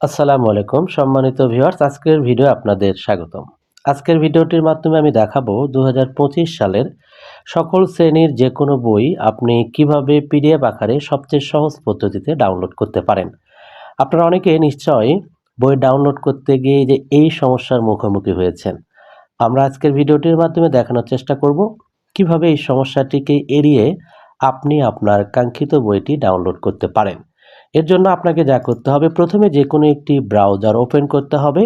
আসসালামু আলাইকুম, সম্মানিত ভিউয়ার্স, আজকের ভিডিও আপনাদের স্বাগতম। আজকের ভিডিওটির মাধ্যমে আমি দেখাবো দু হাজার পঁচিশ সালের সকল শ্রেণির যে কোনো বই আপনি কীভাবে পিডিএফ আকারে সবচেয়ে সহজ পদ্ধতিতে ডাউনলোড করতে পারেন। আপনারা অনেকে নিশ্চয়ই বই ডাউনলোড করতে গিয়ে যে এই সমস্যার মুখোমুখি হয়েছেন। আমরা আজকের ভিডিওটির মাধ্যমে দেখানোর চেষ্টা করব কীভাবে এই সমস্যাটিকে এড়িয়ে আপনি আপনার কাঙ্ক্ষিত বইটি ডাউনলোড করতে পারেন। এর জন্য আপনাকে যা করতে হবে, প্রথমে যে কোনো একটি ব্রাউজার ওপেন করতে হবে।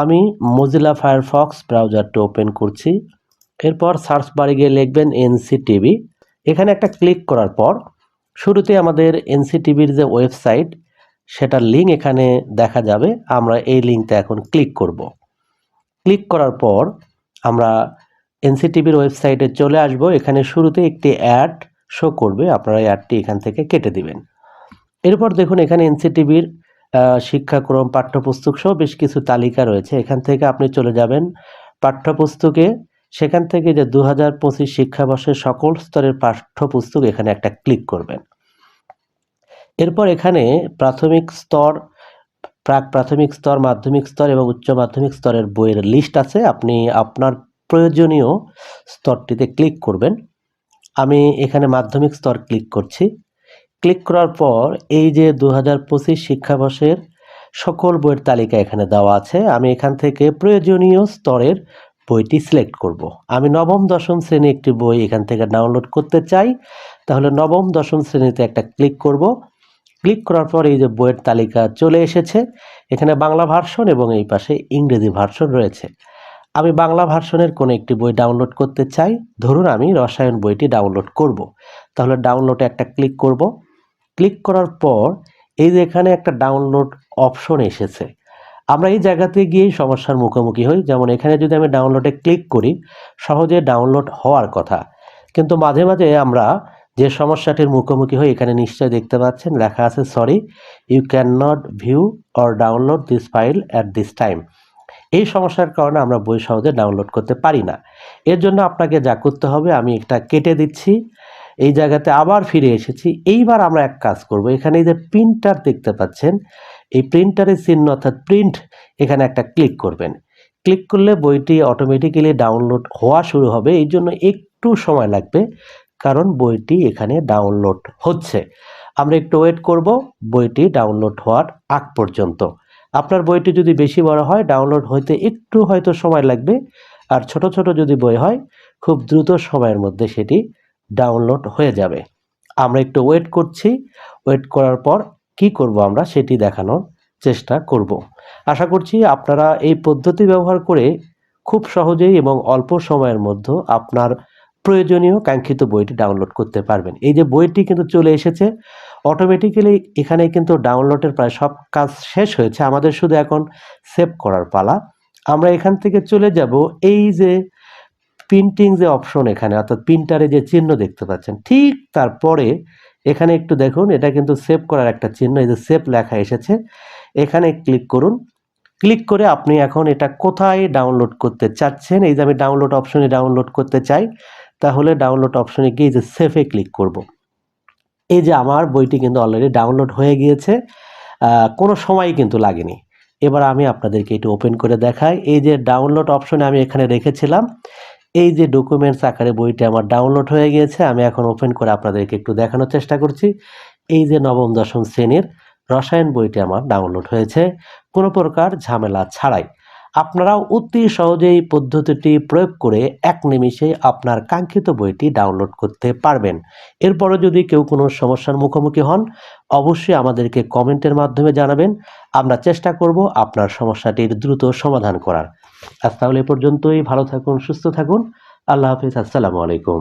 আমি মজিলা ফায়ারফক্স ব্রাউজারটি ওপেন করছি। এরপর সার্চ বারে গিয়ে লিখবেন এনসি টিভি এখানে একটা ক্লিক করার পর শুরুতে আমাদের এনসি টিভির যে ওয়েবসাইট সেটার লিঙ্ক এখানে দেখা যাবে। আমরা এই লিঙ্কটা এখন ক্লিক করব। ক্লিক করার পর আমরা এনসি টিভির ওয়েবসাইটে চলে আসব। এখানে শুরুতে একটি অ্যাড শো করবে। আপনারা অ্যাডটি এখান থেকে কেটে দিবেন। এরপর দেখুন এখানে এনসিটিভির শিক্ষাক্রম, পাঠ্যপুস্তক সহ বেশ কিছু তালিকা রয়েছে। এখান থেকে আপনি চলে যাবেন পাঠ্যপুস্তকে। সেখান থেকে যে দু হাজার পঁচিশ শিক্ষাবর্ষের সকল স্তরের পাঠ্যপুস্তক এখানে একটা ক্লিক করবেন। এরপর এখানে প্রাথমিক স্তর, প্রাক প্রাথমিক স্তর, মাধ্যমিক স্তর এবং উচ্চ মাধ্যমিক স্তরের বইয়ের লিস্ট আছে। আপনি আপনার প্রয়োজনীয় স্তরটিতে ক্লিক করবেন। আমি এখানে মাধ্যমিক স্তর ক্লিক করছি। ক্লিক করার পর এই যে দু হাজার পঁচিশ শিক্ষাবর্ষের সকল বইয়ের তালিকা এখানে দেওয়া আছে, আমি এখান থেকে প্রয়োজনীয় স্তরের বইটি সিলেক্ট করব। আমি নবম, দশম শ্রেণি একটি বই এখান থেকে ডাউনলোড করতে চাই, তাহলে নবম, দশম শ্রেণীতে একটা ক্লিক করব ক্লিক করার পর এই যে বইয়ের তালিকা চলে এসেছে, এখানে বাংলা ভার্সন এবং এই পাশে ইংরেজি ভার্সন রয়েছে আমি বাংলা ভার্সনের কোনো একটি বই ডাউনলোড করতে চাই, ধরুন আমি রসায়ন বইটি ডাউনলোড করব। তাহলে ডাউনলোডে একটা ক্লিক করব ক্লিক করার পর এই যে এখানে একটা ডাউনলোড অপশন এসেছে। আমরা এই জায়গাতে গিয়েই সমস্যার মুখোমুখি হই। যেমন এখানে যদি আমি ডাউনলোডে ক্লিক করি, সহজে ডাউনলোড হওয়ার কথা। কিন্তু মাঝে মাঝে আমরা যে সমস্যাটির মুখোমুখি হই, এখানে নিশ্চয় দেখতে পাচ্ছেন, লেখা আছে sorry you can not view or download this file at this time এই সমস্যার কারণে আমরা বই সহজে ডাউনলোড করতে পারি না। এর জন্য আপনাকে যা করতে হবে, আমি এটা কেটে দিচ্ছি। এই জায়গাতে আবার ফিরে এসেছি। এইবার আমরা এক কাজ করব। এখানে এই যে প্রিন্টার দেখতে পাচ্ছেন, এই প্রিন্টারের চিহ্ন অর্থাৎ প্রিন্ট এখানে একটা ক্লিক করবেন। ক্লিক করলে বইটি অটোমেটিক্যালি ডাউনলোড হওয়া শুরু হবে। এই জন্য একটু সময় লাগবে, কারণ বইটি এখানে ডাউনলোড হচ্ছে। আমরা একটু ওয়েট করব, বইটি ডাউনলোড হওয়ার আগ পর্যন্ত। আপনার বইটি যদি বেশি বড় হয় ডাউনলোড হইতে একটু হয়তো সময় লাগবে। আর ছোট ছোট যদি বই হয়, খুব দ্রুত সময়ের মধ্যে সেটি ডাউনলোড হয়ে যাবে। আমরা একটু ওয়েট করছি। ওয়েট করার পর কি করব আমরা সেটি দেখানোর চেষ্টা করব। আশা করছি আপনারা এই পদ্ধতি ব্যবহার করে খুব সহজেই এবং অল্প সময়ের মধ্যে আপনার প্রয়োজনীয় কাঙ্ক্ষিত বইটি ডাউনলোড করতে পারবেন। এই যে বইটি কিন্তু চলে এসেছে অটোমেটিক্যালি এখানে কিন্তু ডাউনলোডের প্রায় সব কাজ শেষ হয়েছে। আমাদের শুধু এখন সেভ করার পালা। আমরা এখান থেকে চলে যাব। এই যে প্রিন্টিং যে অপশন এখানে, অর্থাৎ প্রিন্টারে যে চিহ্ন দেখতে পাচ্ছেন, ঠিক তারপরে এখানে একটু দেখুন, এটা কিন্তু সেভ করার একটা চিহ্ন, এই যে সেভ লেখা এসেছে, এখানে ক্লিক করুন ক্লিক করে আপনি এখন এটা কোথায় ডাউনলোড করতে চাচ্ছেন, এই যে আমি ডাউনলোড অপশনে ডাউনলোড করতে চাই, তাহলে ডাউনলোড অপশনে গিয়ে যে সেভে ক্লিক করব। এই যে আমার বইটি কিন্তু অলরেডি ডাউনলোড হয়ে গিয়েছে কোনো সময় কিন্তু লাগেনি এবার আমি আপনাদেরকে একটু ওপেন করে দেখাই, এই যে ডাউনলোড অপশনে আমি এখানে রেখেছিলাম এই যে ডকুমেন্টস আকারে বইটি আমার ডাউনলোড হয়ে গিয়েছে, আমি এখন ওপেন করে আপনাদেরকে একটু দেখানোর চেষ্টা করছি। এই যে নবম, দশম শ্রেণির রসায়ন বইটি আমার ডাউনলোড হয়েছে। কোনো প্রকার ঝামেলা ছাড়াই। আপনারাও অতি সহজেই পদ্ধতিটি প্রয়োগ করে এক নিমিষে আপনার কাঙ্ক্ষিত বইটি ডাউনলোড করতে পারবেন। এরপরও যদি কেউ কোনো সমস্যার মুখোমুখি হন, অবশ্যই আমাদেরকে কমেন্টের মাধ্যমে জানাবেন। আমরা চেষ্টা করব আপনার সমস্যাটির দ্রুত সমাধান করার। আজ তাহলে এ পর্যন্তই। ভালো থাকুন সুস্থ থাকুন। আল্লাহ হাফিজ আসসালামু আলাইকুম।